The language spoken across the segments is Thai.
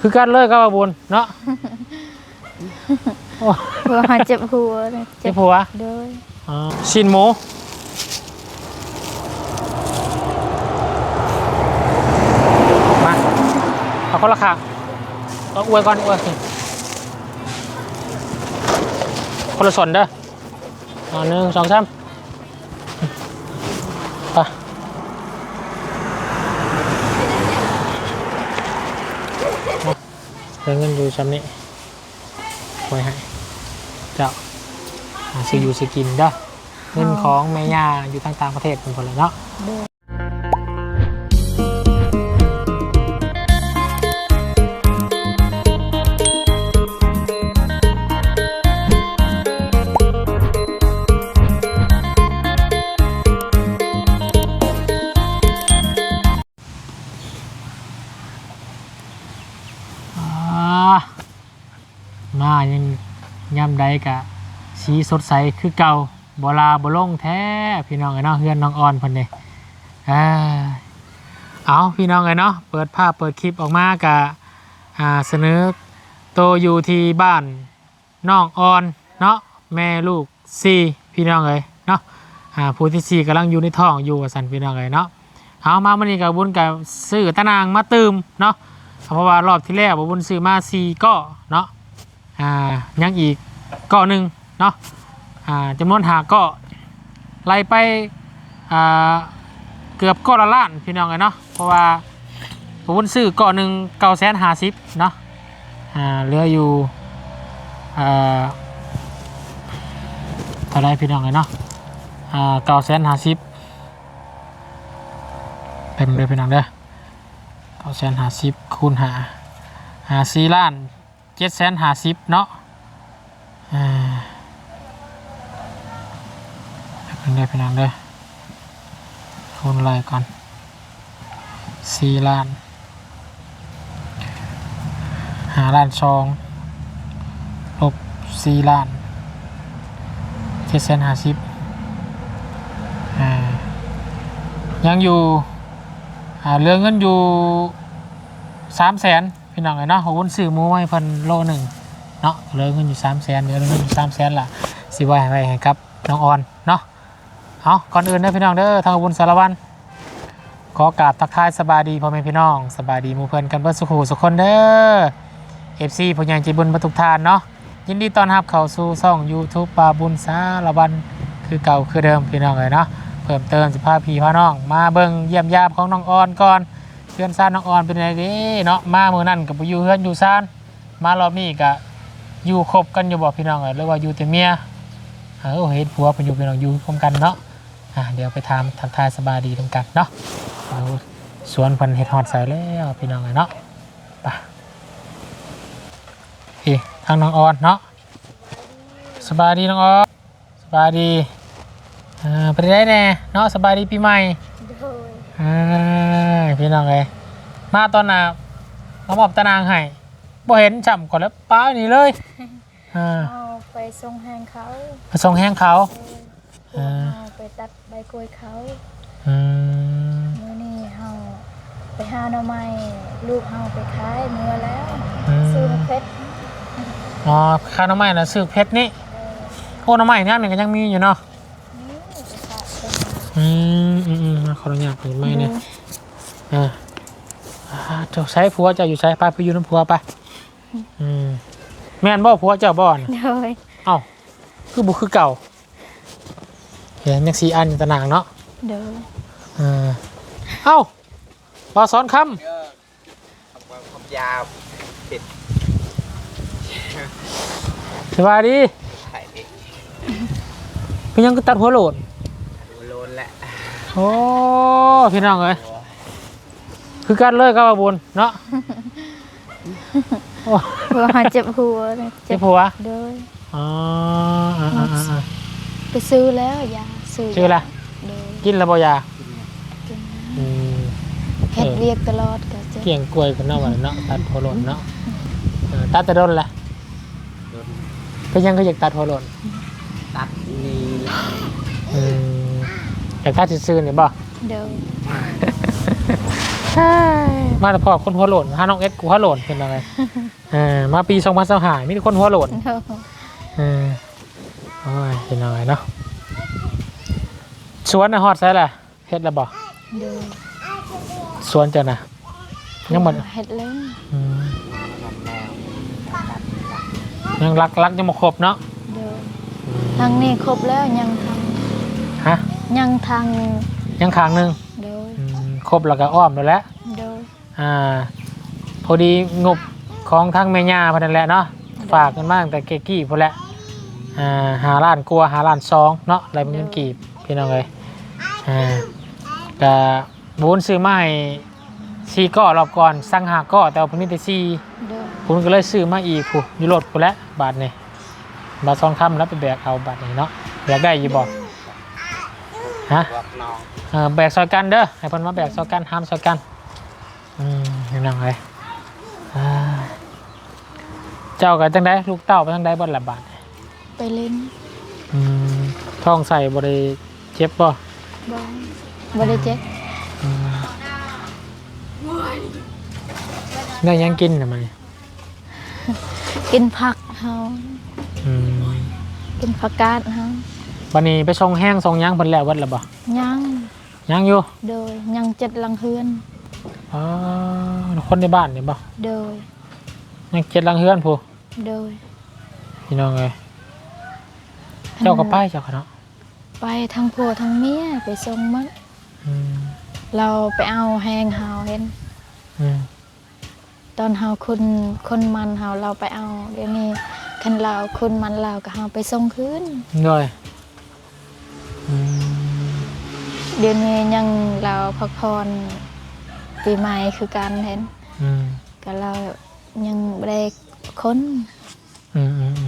คือกันเลยกับว่าบุญเนาะโอ้หัวเจ็บหัวเลยเจ็บหัวโดยอ๋อชิ้นหมูมาเอาคนละข้างเอาอวยก่อนอวยสิคนละส่วนเด้อเอาหนึ่งสองสาม เอาเงินอยู่ชั้นนี้ไว้ให้เจ้าซื้ออยู่ซื้อกินเด้อเงินของแม่ย่าอยู่ต่างต่างประเทศเป็นคนละเนาะ โดย สีสดใสคือเก่าบลาบลงแท้พี่น้องไอ้เนาะเฮือนน้องออนพิ่นเด้อ่าเอาพี่น้องไอ้เนาะเปิดภาพเปิดคลิปออกมากะเสนอโตอยู่ที่บ้านน้องออนเนาะแม่ลูกสี่พี่น้องเอ้ยเนาะผู้ที่สี่กำลังอยู่ในท้องอยู่สันพี่น้องเอ้ยเนาะเอามาวันนี้กับบุญกับซื้อตะนางมาตืมเนาะเพราะว่ารอบที่แล้วบุญซื้อมาสี่ก้อเนาะอ่ายังอีกก้อหนึ่ง เนาะจำนวนหาก้อไล่ไปเกือบก้อละล้านพี่น้องเลยเนาะเพราะว่าบบุญซื้อก้อหนึ่งเก้าแสนห้าสิบเนาะเหลืออยู่อ่าเท่าไรพี่น้องเลยเนาะเก้าแสนห้าสิบเต็มเลยพี่น้องเด้อเก้าแสนห้าสิบคูณหาหาสี่ล้านเจ็ดแสนห้าสิบเนาะอ่า เป็นได้เป็นนังเด้อคูณอะไรก่อนสี่ล้านหาล้านสองลบสี่ล้านเจ็ดแสนห้าสิบอ่ายังอยู่อ่าเรื่องเงินอยู่สามแสนพี่น้องเลยเนาะเขาวุ้นซื้อมูไว้เพันโลหนึ่งเนาะเหลืองเงินอยู่สามแสนเหลืองเงินอยู่สามแสนละสิไว้ให้ไว้ครับน้องออนเนาะ เอาก่อนอื่นเด้อพี่น้องเด้อทางบุญสารวันขอกราบทักทายสบายดีพ่อแม่พี่น้องสบายดีมู่เพื่อนกันเพื่อสุขสุขคนเด้อเอฟซีผู้ใหญ่ใจบุญประทุกทานเนาะยินดีต้อนรับเข้าสู่ช่อง YouTube ปาบุญสารวันคือเก่าคือเดิมพี่น้องเลยเนาะเพิ่มเติมสิพาพี่พาน้อง มาเบิ่งเยี่ยมยามของน้องออนก่อนเพื่อนซ่านน้องออนเป็นไงเด้เนาะมาเมื่อนั่นกับอยู่เพื่อนอยู่ซ่านมารอบนี้ก็อยู่ครบกันอยู่บอกพี่น้องเอ้ยหรือว่าอยู่แต่เมียเออเห็นผัวเป็นอยู่พี่น้องอยู่ร่วมกันเนาะ อะเดี๋ยวไปทำทักทายสบายดีทำกันเนาะเอาสวนเพันเห็ดฮอดใส่แล้วพี่น้องเอ้ยเนาะไปพี่ทางน้องออนเนาะสบายดีน้องออนสบายดีอ่าไปได้แน่เนาะสบายดีปีใหม่โดยอ่าพี่น้องเลยมาตอนน่ะมาหมอบตะนางให้บ่เห็นจำก่อนแล้วป้าหนี่เลยอ่าเอาไปส่งแหงเขาไปส่งแห้งเขา เออเอาไปตัดใบกล้วยเขาอืมมื้อนี้เฮาไปหาหน่อไม้ลูกเฮาไปขายมื้อแล้ว อืซื้อมมาเพชรอ๋อข้าวหน้ำไม้นะซื้อเพชรนี่โอ้หน้ำไม้เนี่ยมันก็ยังมีอยู่เนาะนี่ไปฝากเป็นอืมอืมอืมขออนุญาตเปิดไม้เนี่ยอ่าอ่าเจ้าใช้ผัวเจ้าอยู่ใช้ไปไปอยู่น้ำผัวไปอืมแม่นบ่ผัวเจ้าบ่น่ะโดยเอ้าคือบุคือเก่า เห็นยังสีอันอยู่ตะนางเนาะโดยเออเอ้าพอสอนคเออคำว่าคำยาวำสบายดีไข่ดิเป็นยังก็ตัดหัวโหลด ดูโลนแหละโอ้ พี่น้องเอ้ยคือกันเลยครับบุญเนาะโอ้หัวเจ็บหัวเลยเจ็บหัวโดยอ๋ออ่าอ่าอ่าอ่าไปซื้อแล้วยา ซื้อชื่ออะไร โดยกินแล้วบ่ยากินอืม เฮ็ดเวียกตลอดก็จะเกี่ยงกล้วยคนเนาะวันเนาะตัดหัวโหลดเนาะเออตัดแต่โดนแหละโดนก็ยังก็อยากตัดหัวโหลดตัดนี่แหละอืมอยากตัดซื่อๆเนี่ยบ่โดยมาแต่พอคนหัวโหล่นหาน้องเอ็ดกูหัวโหล่นเป็นอะไรเออมาปีสองพันสหายมีแต่คนหัวโหล่นเออโอ้ยเป็นอะไรเนาะ สวนนะฮอดใช่แหละเฮ็ดแล้วบ่โดยสวนเจ้านะยังหมดเฮ็ดเล่นอืมแนวตัดยังรักรักยังมาครบเนาะโดยทางนี้ครบแล้วยังทางฮะยังทางยังขางหนึงโดยอืมครบแล้วก็อ้อมแล้วแหละโดยอ่า พอดีงบของทางแม่ย่าพอนั่นแหละเนาะฝากกันมากแต่เกกี้พอแหละอ่าหาล้านกลัวาหาล้านซองเนาะอะไรเป็นเงินกีบพี่น้องเลย อ่าก็บุญซื้อมาให้ซีก้อรอบก่อนสั่งหาก้อแต่ว่าเพิ่นมีแต่ซีโดยผมก็เลยซื้อมาอีกผู้อยูโรดผู้นแหละบาทนี่บาทซองคำแล้วไปแบกเอาบาทนี่เนาะอยากได้อยี่บอกฮะพวกน้องเออแบกซอยกันเด้อให้เพิ่นมาแบกซอยกันห้ามซอยกันอืมพี่น้องเลยอ่าเจ้ากันจังไดลูกเต้าไปจังไดบ่ละบาทไปเล่นอืมท้องใส่บ่ได้เจ็บบ่ บ่บ่ได้เจ็บอืมได้หยังกินน่ะมันกินผักเฮาอืมกินผักกาดเฮาบัดนี้ไปส่งแห้งส่งหยังเพิ่นแล้ววัดละบ่ยังยังอยู่ โดยยังเจ็ดหลังเฮือนอ๋อคนในบ้านนี่บ่โดยยังเจ็ดหลังเฮือนผู้โดยพี่น้องเอ้ยเจ้าก็ไปเจ้าก็เนาะ ไปทั้งผัวทั้งเมียไปส่งมันอืมเราไปเอาแหงเฮาเห็น อืมตอนเฮาคนคนมันเฮาเราไปเอา เดี๋ยวนี้คันเราคนมันเราก็เฮาไปส่งคืนด้วยอืมเดี๋ยวนี้ยังเราพักผ่อนปีใหม่คือการเห็น อืมก็เรายังบ่ได้คนอืมอืมอืม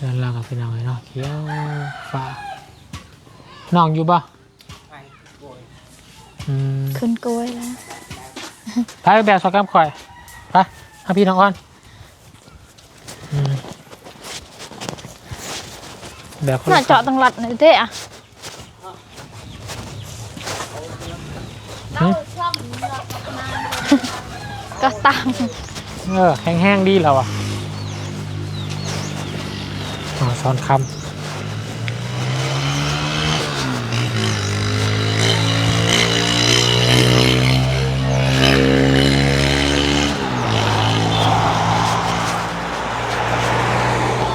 นี่นั่นล่ะกับพี่น้องเอ้ยเนาะเขียวฟ้าน้องอยู่บ่ไปโวยอืมขึ้นกล้วยแล้วไปแบบสอดกล้ามข่อยไปหาพี่น้องอ่อนอืมแบบคนน่าละเจาะตังหลัดหน่อยเด้อะหึก็ตังเออแห้งๆดีแล้วอะ อ๋อซ้อนคำ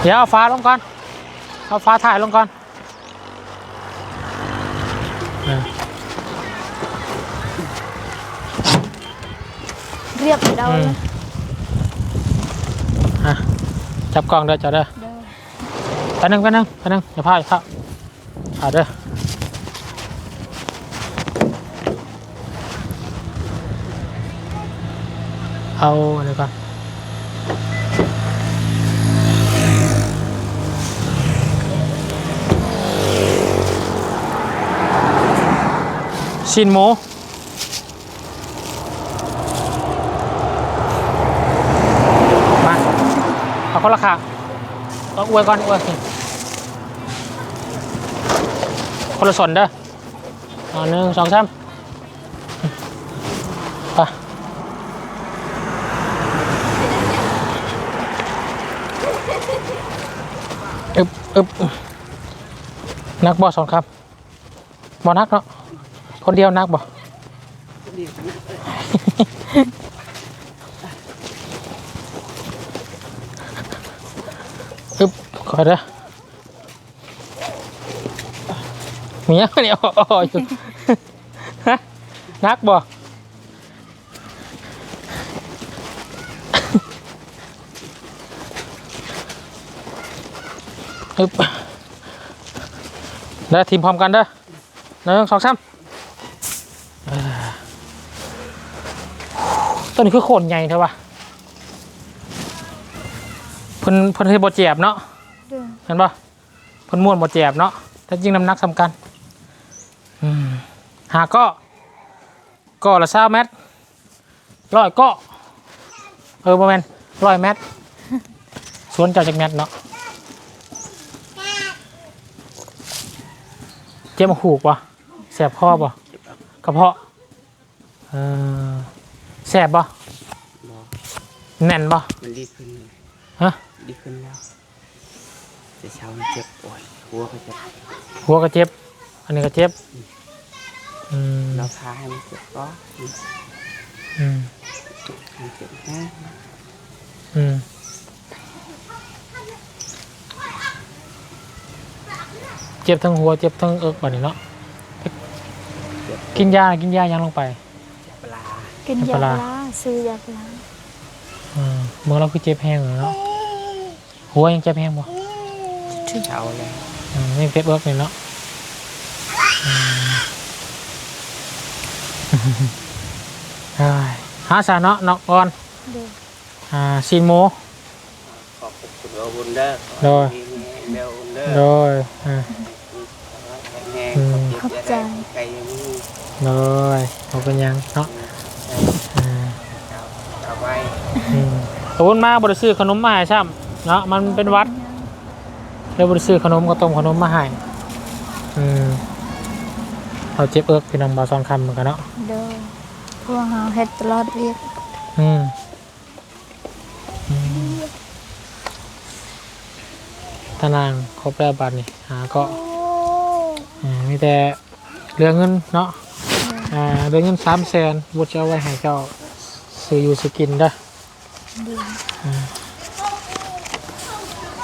เดี๋ยวเอาฟ้าลงก่อนเนั่งก่อนเออเรียบเดาอืเลมยอะจับกล้องเด้อจ้าเด้อเด้อไปหนึ่งไปหนึ่งไปหนึ่งอย่าพลาดอย่าพลาดเด้อเอาอะไรก่อนชิ้นหมูมาเอาคนละขางเอาอวยก่อนอวยสิ คนละส่วนเด้ออ่าหนึ่งสองสามไปอึบอึบนักบอสองครับบอนักเนาะคนเดียวนักบออึบขอเด้อ มีอะไรเนี่ยอ๋ออยู่ฮะนักบ่อึบเด้อทีมพร้อมกันเด้อหนึ่งสองสามเอ่อต้นนี้คือโคนใหญ่เท่าปะเพิ่นเพิ่นให้บ่เจ็บเนาะเด้อเห็นปะเพิ่นม้วนบ่เจ็บเนาะแต่จริงน้ำหนักสำคัญอืม หาก็ก็ละ20เมตรร้อยก็เออบ่แม่นร้อยเมตรสวนเจ้าจักเมตรเนาะเจ็บมาหูกวะแสบคอบ่กระเพาะออแซ่บบ่บอกแน่นบ่มันดีขึ้นเลยฮะดีขึ้นแล้วแต่เช้ามันเจ็บโอ้ยหัวก็เจ็บหัวก็เจ็บอันนี้ก็เจ็บ อืมเราพาให้มันเจ็บก็อืมมันเจ็บนะอืมเจ็บทั้งหัวเจ็บทั้งเอิกบ่นี่เนาะเจ็บกินยากินยายังลงไปปลากินน้ำยาปลาปลาซื้อยาปลาอืมเมื่อเราคือเจ็บแห้งเลยเนาะหัวยังเจ็บแห้งบ่เช้าแล้วอืมนี่เจ็บเอิกนี่เนาะอืมเฮ้ย หาสาเนาะเนาะก่อนเด้ออ่าซีนหมูขอบคุณเราบุญเด้อโดยเร็วเด้อโดยอ่าแห้งขอบใจไก่ยังมีโดยเอาเป็นหยังเนาะอ่าเอาไว้อืมขอบคุณมากบริซื้อขนมมาให้ช่ำเนาะมันเป็นวัดแล้วบริซื้อขนมก็ต้มขนมมาให้อืมเราเจ็บเอิกพี่น้องบาซอนคำเหมือนกันเนาะเด้อพวก เฮาเฮ็ดตลอดเวียกอืมอืมตานางครบแล้วบัตรนี่หาก็อ่ามีแต่เรื่องเงินเนาะอ่าเรื่องเงินสามแสนบุตรจะเอาไว้ให้เจ้าซื้ออยู่สกินเด้อเด้อ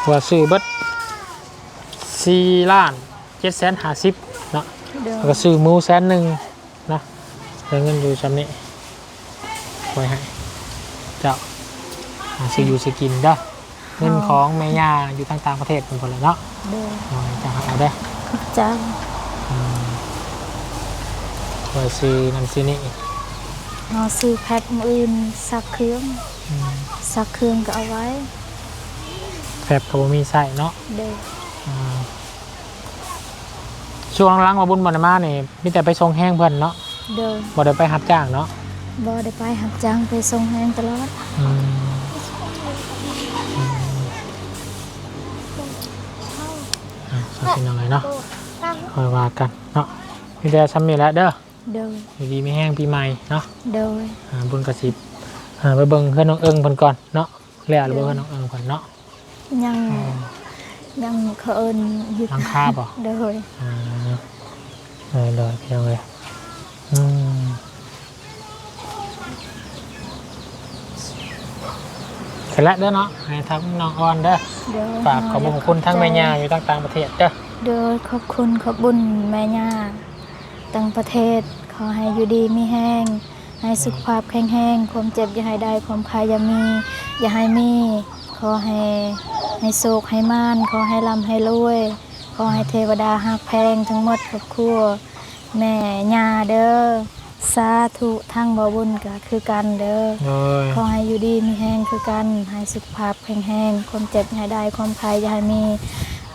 ว่าซื้อเบิดสี่ล้านเจ็ดแสนห้าสิบเนาะ เด้อแล้วก็ซื้อหมูแสนหนึ่งเนาะเหลือเงินอยู่จำนี้ ไว้ให้เจ้าหาซื้ออยู่สกินเด้อเงินของแม่ย่าอยู่ทางต่างประเทศเป็นคนละเนาะเด้อเอาให้เจ้าเอาได้อขอบใจไว้ซื้อนั่นซื้อนี่เฮาซื้อแพ็คอื่นซักเครื่องอืมซักเครื่องก็เอาไว้แฟบกับมีใส่เนาะเด้ออ่าช่วงหล้างมาบุญบรรมาเนี่ยมีแต่ไปทรงแห้งเพื่อนเนาะเด้อบ่ได้ไปหับจ้างเนาะ บ่ได้ไปหับจ้างไปส่งแฮงตลอดอืมอะสวัสดีน้องเลยเนาะคอยว่ากันเนาะมีแต่ซ้ำนี่แหละเด้อเด้ออยู่ดีไม่แห้งปีใหม่เนาะเด้ออ่าบุญกระสิบอ่าไปเบิ่งเพื่อนน้องเอิงเพิ่นก่อนเนาะแล้วหรือเพื่อนน้องเอิงเพิ่นเนาะยังยังเขาเอิ้นอยู่หลังคาบ่เด้ออ่าเลยเลยพี่น้องเลยอืมเสร็จ แล้วเด้อเนาะให้ทั้งน้องออนเด้อเด้อฝากขอบคุณทั้งแม่ย่าอยู่ต่างๆประเทศเด้อเด้อขอบคุณขอบบุญแม่ย่าต่างประเทศขอให้อยู่ดีมีแห้งให้สุขภาพแข็งแรงความเจ็บอย่าให้ได้ความพายอย่ามี อย่าให้มี ขอให้ให้โศกให้ม่านขอให้ร่ำให้รวยขอให้เทวดาหักแพงทั้งหมดครอบครัวแม่ย่าเด้อ สาธุทั้งบ่บุญก็คือกันเด้อเลยขอให้อยู่ดีมีแห้งคือกันให้สุขภาพแข็งแรงความเจ็บอย่าให้ได้ความภัยอย่าให้มี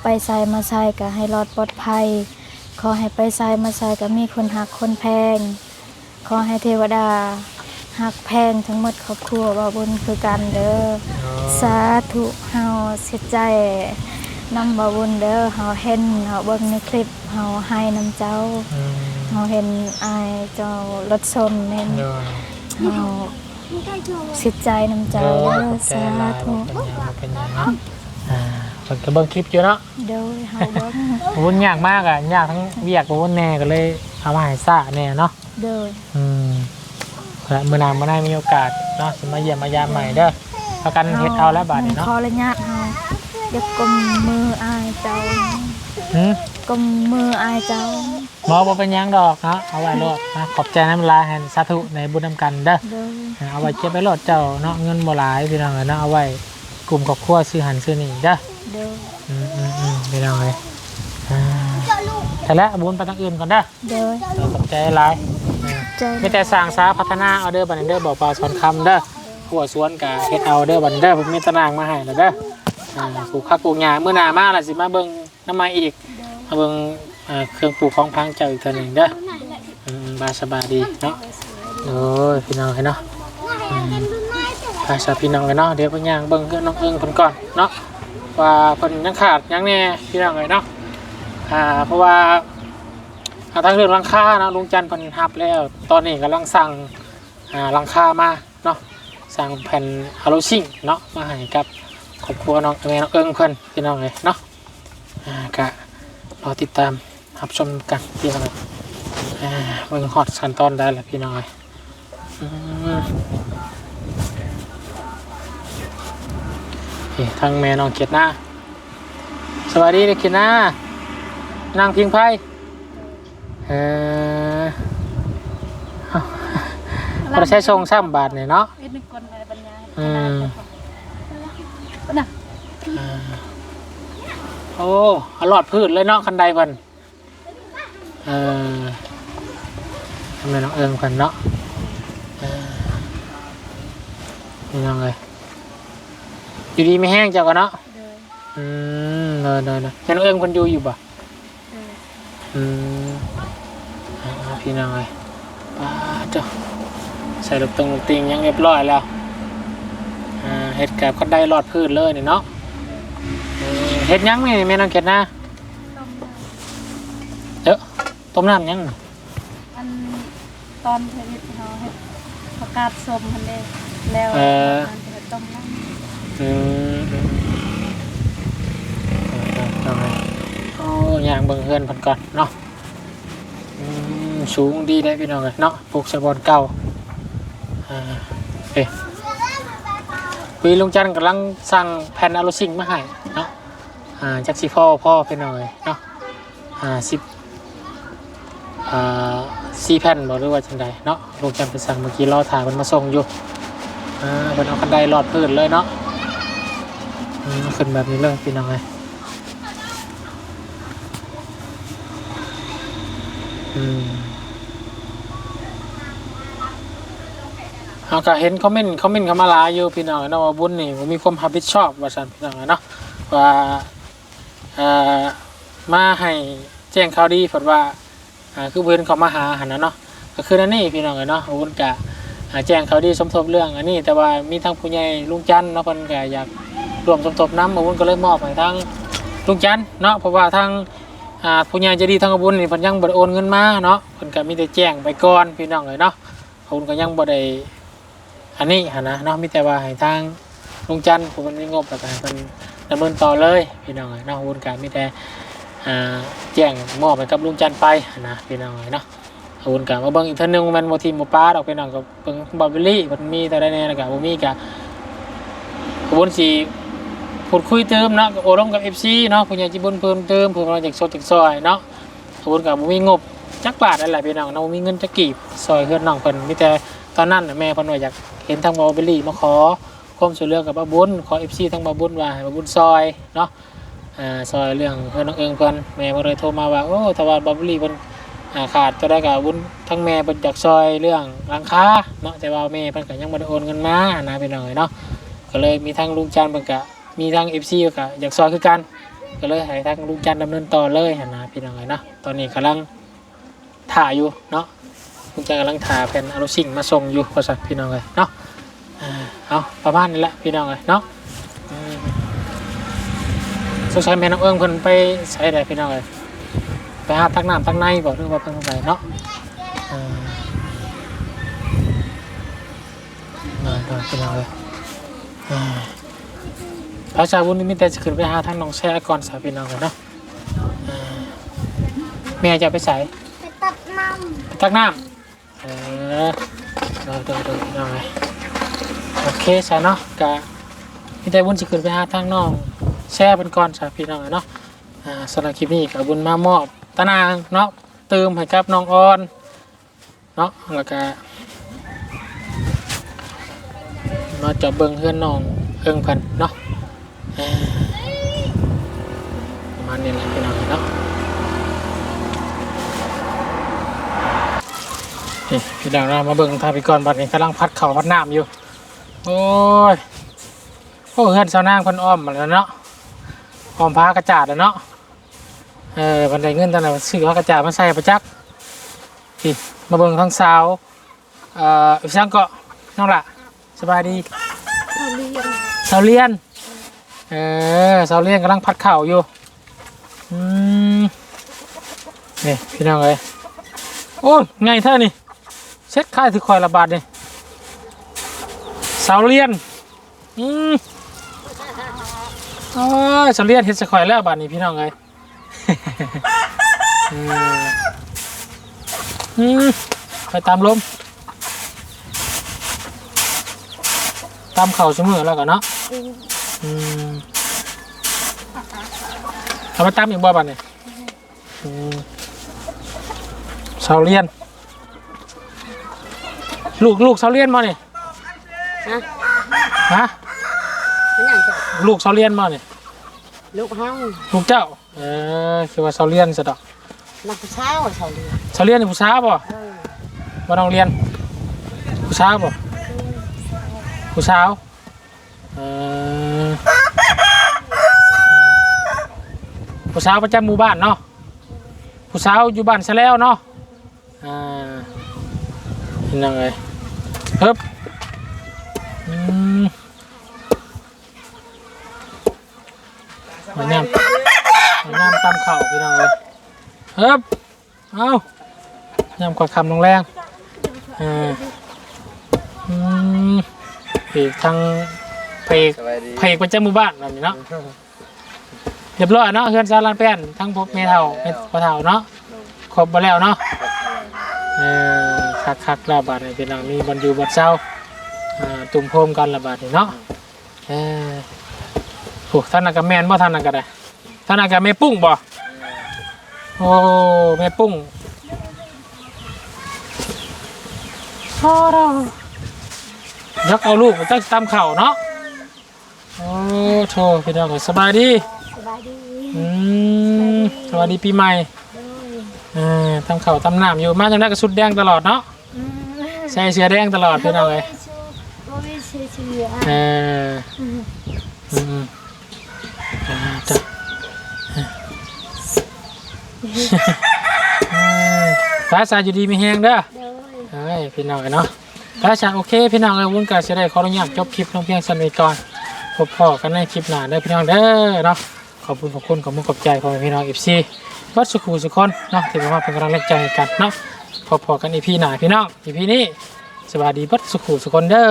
ไปใส่มาใส่ก็ให้รอดปลอดภัย ขอให้ไปใส่มาใส่ก็มีคนหักคนแพง ขอให้เทวดาหักแพงทั้งหมดครอบครัวบ่บุญคือกันเด้อสาธุเฮาเสียใจนำบ่บุญเด้อเฮาเห็นเฮาเบิ่งในคลิปเฮาให้นำเจ้า อืม เฮาเห็นอายเจ้ารถชนเน้นเลยเฮาเสียใจนำเจ้าเลยเด้อขอบใจสาหลายธุบ่เป็นหยังบ่เป็นหยังเนาะอ่าเพิ่นก็เบิ่งคลิปอยู่เนาะโดยเฮาเบิ่งวุ่นยากมากอะยากทั้งเวียกบ่วุ่นแน่ก็เลยเอามาให้ซ่าแน่เนาะ โดยอืมและเมื่อนานเมื่อได้มีโอกาสเนาะสิมาเยี่ยมมายามใหม่เด้อประกันเฮ็ดเอาแล้วบาดนี้เนาะขออนุญาตเฮาอย่ากมมืออายเจ้าหืมกมมืออายเจ้า หมอบ่เป็นหยังดอกเนาะเอาไว้โลดนะขอบใจน้ำลายแห่งสาธุในบุญนำกันเด้อ โดยเอาไว้เก็บไว้โลดเจ้าเนาะเงินบ่หลายพี่น้องเอ้ยเนาะเอาไว้กลุ่มครอบครัวซื้อหันซื้อนี่เด้อโดยอืมอืมอืมพี่น้องเอ้ยอ่าแต่ละบุญไปทางอื่นก่อนเด้อโดยเออขอบใจหลายอ่าใจมีแต่สร้างสาพัฒนาเอาเด้อบัดนี้เด้อบอกปลาสอนคำเด้อหัวสวนกะเฮ็ดเอาเด้อบัดนี้เด้อผมมีตารางมาให้แล้วเด้ออ่าปลูกข้าวปลูกหญ้ามื้อหน้ามาล่ะสิมาเบิ่งน้ำมาอีกมาเบิ่งอ่า เครื่องปลูกของพังเจ้าอีกเทื่อหนึงเด้ออืมบายสบายดีเนาะโอ้ยพี่น้องเอ้ยเนาะอืมบายสบายพี่น้องเอ้ยเนาะเดี๋ยวเพิ่นย่างเบิ่งเพื่อนน้องเอิงเพิ่นก่อนเนาะว่าเพิ่นยังขาดหยังแน่พี่น้องเอ้ยเนาะอ่าเพราะว่าอ่าทางเรื่องหลังคาเนาะลุงจันทร์เพันทับแล้ว ตอนนี้กำลังสั่งอ่าหลังคามาเนาะสร้างแผ่นอะลูซิ่งเนาะมาให้กับครอบครัวน้องแม่น้องเอิงเพิ่นพี่น้องเลยเนาะอ่ากะรอติดตาม รับชมกันพี่น้องเลยอ่าเบิ่งฮอตขั้นตอนได้แล้วพี่น้องเลยอืมนี่ทางแม่น้องเกียรติหน้าสวัสดีเด็กเกียรติหน้านางพิงไพ่เออเราใช้ทรงซ้ำบาทเนี่ยเนาะเอ็ดนึกคนอะไรปัญญาอืมน่ะโอ้อรอดพืชเลยเนาะคันใดเพิ่น เออทำไมน้องเอิงเพิ่นเนาะเออนี่น้องเลยอยู่ดีไม่แห้งเจ้ากันเนาะเดินอืมเนอะเนอะเนอะแม่น้องเอิงเพิ่นอยู่อยู่บ่เดินอืมเอาๆพี่น้องเลยป้าเจ้าใส่ลูกตรงลูกติงยังเรียบร้อยแล้วอ่าเห็ดกับก็ได้รอดพืชเลยนี่เนาะเออเห็ดยังนี่แม่น้องเกดนะ ต้ม เด้อ ต้มน้ำยังอันตอนเฮ็ดเฮาเฮ็ดประกาศสมพันเด้แล้วมันจะต้มน้ำอืมอืมเอาๆเอาๆเอาอย่างเบิ่งเฮือนเพันก่อนเนาะอืมสูงดีได้พี่น้องเลยเนาะปลูกสะบอนเก่าอ่าเอ๊ะปีลุงจันทร์กำลังสั่งแผ่นอะลูซิงมาให้เนาะอ่าจากสิพ่อพ่อพี่น้องเลยเนาะอ่าสิบ อ่าซีแผ่นบอกหรือว่าจังใดเนาะลุงจันทร์ไปสั่งเมื่อกี้รอถ่ายมันมาส่งอยู่อ่าเป็นเอาคันไดรอดพื้นเลยเนาะอืมขึ้นแบบนี้เลยพี่น้องเลยอืมเอาก็เห็นคอมเมนต์คอมเมนต์เขามาลาอยู่พี่น้องเนาะว่าบุญนี่ผมมีความรับผิดชอบว่าสันพี่น้องเนาะว่าเอ่อมาให้แจ้งข่าวดีผลว่า อ่าคือเพื่อนเขามาหาหันนะเนาะก็คือนั่นนี่พี่น้องเนาะบุญกะอ่าแจ้งเขาดีสมทบเรื่องอันนี้แต่ว่ามีทั้งผู้ใหญ่ลุงจันเนาะเพิ่นก็อยากรวมสมทบน้ำอาวุธก็เลยมอบให้ทางลุงจันเนาะเพราะว่าทางผู้ใหญ่จะดีทางอาวุธนี่เพิ่นยังบ่ได้โอนเงินมาเนาะเพิ่นก็มีแต่แจ้งไปก่อนพี่น้องเลยเนาะอาวุธก็ยังบ่ได้อันนี้หันนะเนาะมีแต่ว่าให้ทางลุงจันผู้เพิ่นมีงบแล้วก็ให้เพิ่นดำเนินต่อเลยพี่น้องเลยเนาะอาวุธก็มีแต่ แจ้งมอบให้กับลุงจันไปนะพี่น้องเลยเนาะอาวุธก็มาเบิ่งอีกเทื่อนึงมันบ่ทีมบ่ปาดอกพี่น้องก็เบิ่งบาร์เบอรี่เพิ่นมีแต่ได้แน่แล้วก็บ่มีก็อาวุธสิพูดคุยเติมเนาะโอรมกับเอฟซีเนาะผู้ใหญ่จิบุญเพิ่มเติมเพิ่มเราจากสดจากซอยเนาะขบวนกับบ่มีงบจักบาทอะไรพี่น้องเนาะบ่มีเงินจักกีบซอยเพื่อนน้องเพิ่นมีแต่ตอนนั้นแม่เพิ่นว่าอยากเห็นทางบอเบลลี่มาขอความช่วยเหลือกับบ้าบุญขอเอฟซีทางบ้าบุญว่าบ้าบุญซอยเนาะ อ่าซอยเรื่องเพื่อนน้องเอิงเพิ่นแม่เพิ่นเลยโทรมาว่าโอ้ถ้าว่าบ้าเบลลี่เพิ่นอ่าขาดตัวได้กับบุญทั้งแม่เพิ่นอยากซอยเรื่องหลังคาเนาะแต่ว่าแม่เพิ่นก็ยังบ่ได้โอนเงินมานะพี่น้องเอ้ยเนาะก็เลยมีทางลุงจันเพิ่นก็มีทาง FC ก็อยากซอยคือกัน ก็เลยให้ทางลุงจันดำเนินต่อเลยหั่นนะพี่น้องเอ้ยเนาะตอนนี้กำลังถ่ายอยู่เนาะลุงจันกำลังถ่ายแผ่นอลูซิงมาส่งอยู่ว่าซั่นพี่น้องเอ้ยเนาะอ่าเอาประมาณนี้แหละพี่น้องเอ้ยเนาะ สงสัยแม่น้องเอิงเพิ่นไปใส่ได้พี่น้องเอ้ยไปหาตักน้ำตักในบ่หรือว่าเพิ่นไปเนาะอ่ามาเด้อพี่น้องเอ้ยอ่าพระชาวุฒิมิแต่จะขึ้นไปหาทางหนองแช่ก่อนสาพี่น้องกันเนาะอ่าแม่จะไปใส่ไปตัดน้ไปตักน้ำเออเดี๋ยวเดี๋ยวเดี๋ยวพี่น้องเลยโอเคใช่เนาะกะมิแต่วุ้นจะขึ้นไปหาทางน้อง แช่เป็นก่อนสาพี่น้องเนาะอ่าสำหรับคลิปนี้กับบุญมามอบตะนางเนาะเติมให้กับน้องออนเนาะแล้วก็เนาะจะเบิ่งเพื่อนน้องเอิงเพันเนาะประมาณนี้แหละพี่น้องเนาะนี่พี่น้องเรามาเบิ่งทาพิกรบัดนี้กำลังพัดเข่าพัดน้ำอยู่ โอ้ยโอ้เฮือนชาวนางพันอ้อมมาแล้วเนาะ อ้อมพากระจาดแล้วเนาะเออบันไดเงินตอนนั้นซื้อพากระจาดมาใส่ประจักษ์พี่มาเบิ่งทั้งสาวเอ่อช่างเกาะน้องละสบายดีำเขาเรียนเสาเลียนเออเสาเลียนกำลังพัดเข่าอยู่อืมนี่พี่น้องเอ้ยโอ้ยไงเท่านี่เช็ดค่ายถือคอยระบาดนี่เสาเลียนอืม โอ้ยเสาเลียนเฮ็ดสะข่อยแล้วบาดนี้พี่น้องเอ้ยอืมอืมไปตามลมตามเข่าเสมอแล้วกันเนาะอืมเอามาตามอีกบ่บาดนี้อืมเสาเลียน ลูกลูกสาเลียนมาเนี่ยฮะ มันหยังจ้ะลูกเสาเลียนมาเนี่ยลูกเฮาลูกเจ้า เออคือว่าเสาเลียนสะดอกนักเช้าเช้าเรียนเสาเลียนนี่ผู้สาวป่ะเออบ่ต้องเรียน ผู้สาวป่ะผู้สาวเออผู้สาวประจำหมู่บ้านเนาะผู้สาวอยู่บ้านซะแล้วเนาะอ่าเห็นยังไงเฮ้บอืม มันน้ำมันน้ำตำเข่าพี่น้องเลยเฮ้บเอาน้ำกว่าคำลงแรงอ่าอืมปีกทางปีกสบายดีเพกประจำหมู่บ้านแบบนี้เนาะเรียบร้อยเนาะเฮือนซาลานแป้นทั้งพวกเมเท่าเมพอเท่าเนาะครบไปแล้วเนาะเออคักคักๆแล้วบาดนี้เป็นหลังนี้บรรยูบรรเช้าอ่าตุ่มโพมกันละบาดนี้เนาะเออ โอ้ท่านนักกแมนบ่ท่านนักกะได้ท่านนักกะแม่ปุ้งบ่โอ้แม่ปุ้งพอเรายักเอาลูกมาตั้งตามเข่าเนาะโอ้โถพี่น้องก็สบายดีสบายดีอืมสวัสดีปีใหม่เออทำเข่าวทำน้ำอยู่มาจังได้ก็สุดแดงตลอดเนาะอืมใส่เสื้อแดงตลอดพี่น้องเลยโอ้ยเชื่อเชื่อเอออืมอ่าจ้ะ เออฟ้าสายอยู่ดีมีแหงเด้อเด้อเฮ้ยพี่น้องเนาะฟ้าสายโอเค พี่น้องเลยวุ้นกาจะได้ขออนุญาตจบคลิปลงเพียงสันนิก่อนพบพ่อกันในคลิปหน้าเด้พี่น้องเด้อเนาะขอบคุณขอบคุณขอบคุณขอบใจพ่อแม่พี่น้องเอฟซีวัดสุขุสุขคนเนาะที่มาเป็นกำลังใจกันเนาะพบพอกันอีพีหน้าพี่น้องอีพีนี้สวัสดีวัดสุขุสุขคนเด้อ